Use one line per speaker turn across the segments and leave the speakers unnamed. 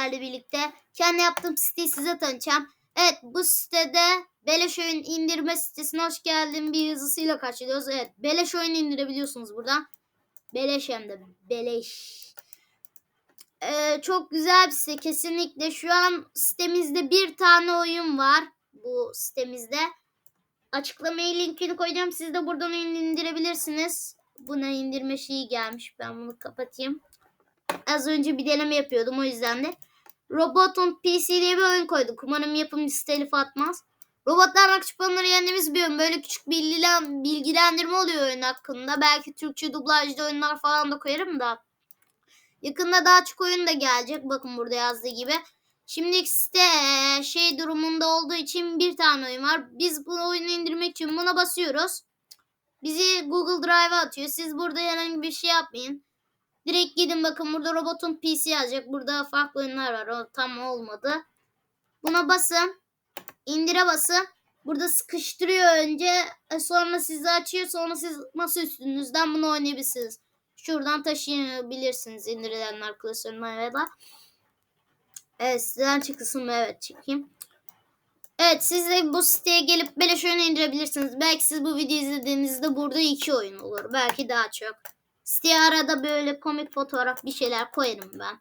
sizlerle birlikte. Kendi yaptığım siteyi size tanıtacağım. Evet bu sitede Beleş Oyun indirme sitesine hoş geldin bir yazısıyla karşılıyoruz. Evet Beleş Oyun indirebiliyorsunuz buradan. Beleş hem de Beleş. Ee, çok güzel bir site kesinlikle. Şu an sitemizde bir tane oyun var bu sitemizde. Açıklamaya linkini koyacağım. Siz de buradan oyun indirebilirsiniz. Buna indirme şeyi gelmiş. Ben bunu kapatayım. Az önce bir deneme yapıyordum o yüzden de. Robotun PC diye bir oyun koyduk. Umarım yapımcısı telif atmaz. Robotlar küçükleri yendiğimiz bir oyun. Böyle küçük bilgilen, bilgilendirme oluyor oyun hakkında. Belki Türkçe dublajlı oyunlar falan da koyarım da. Yakında daha çok oyun da gelecek. Bakın burada yazdığı gibi. Şimdi site eee, şey durumunda olduğu için bir tane oyun var. Biz bu oyunu indirmek için buna basıyoruz. Bizi Google Drive'a atıyor. Siz burada herhangi bir şey yapmayın. Direkt gidin bakın burada robotun PC yazacak. Burada farklı oyunlar var. O tam olmadı. Buna basın. İndire basın. Burada sıkıştırıyor önce. E, Sonra sizi açıyor. Sonra siz masa üstünüzden bunu oynayabilirsiniz. Şuradan taşıyabilirsiniz indirilenler klasöründen ya da. Evet sizden çıksın? Evet çekeyim. Evet siz de bu siteye gelip beleş oyun indirebilirsiniz. Belki siz bu videoyu izlediğinizde burada iki oyun olur. Belki daha çok. Siteye arada böyle komik fotoğraf bir şeyler koyarım ben.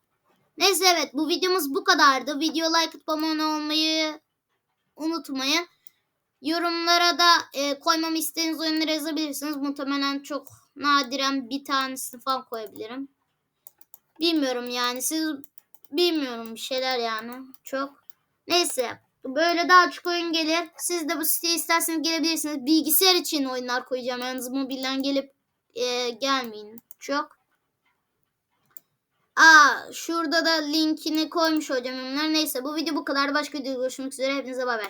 Neyse evet bu videomuz bu kadardı. Video like atıp abone olmayı unutmayın. Yorumlara da e, koymamı istediğiniz oyunları yazabilirsiniz. Muhtemelen çok nadiren bir tanesini falan koyabilirim. Bilmiyorum yani siz bilmiyorum bir şeyler yani çok. Neyse böyle daha çok oyun gelir. Siz de bu siteye isterseniz gelebilirsiniz. Bilgisayar için oyunlar koyacağım. Yalnız mobilden gelip e, gelmeyin çok. Aa şurada da linkini koymuş hocam onlar. Neyse bu video bu kadar. Başka videoda görüşmek üzere. Hepinize bay bay.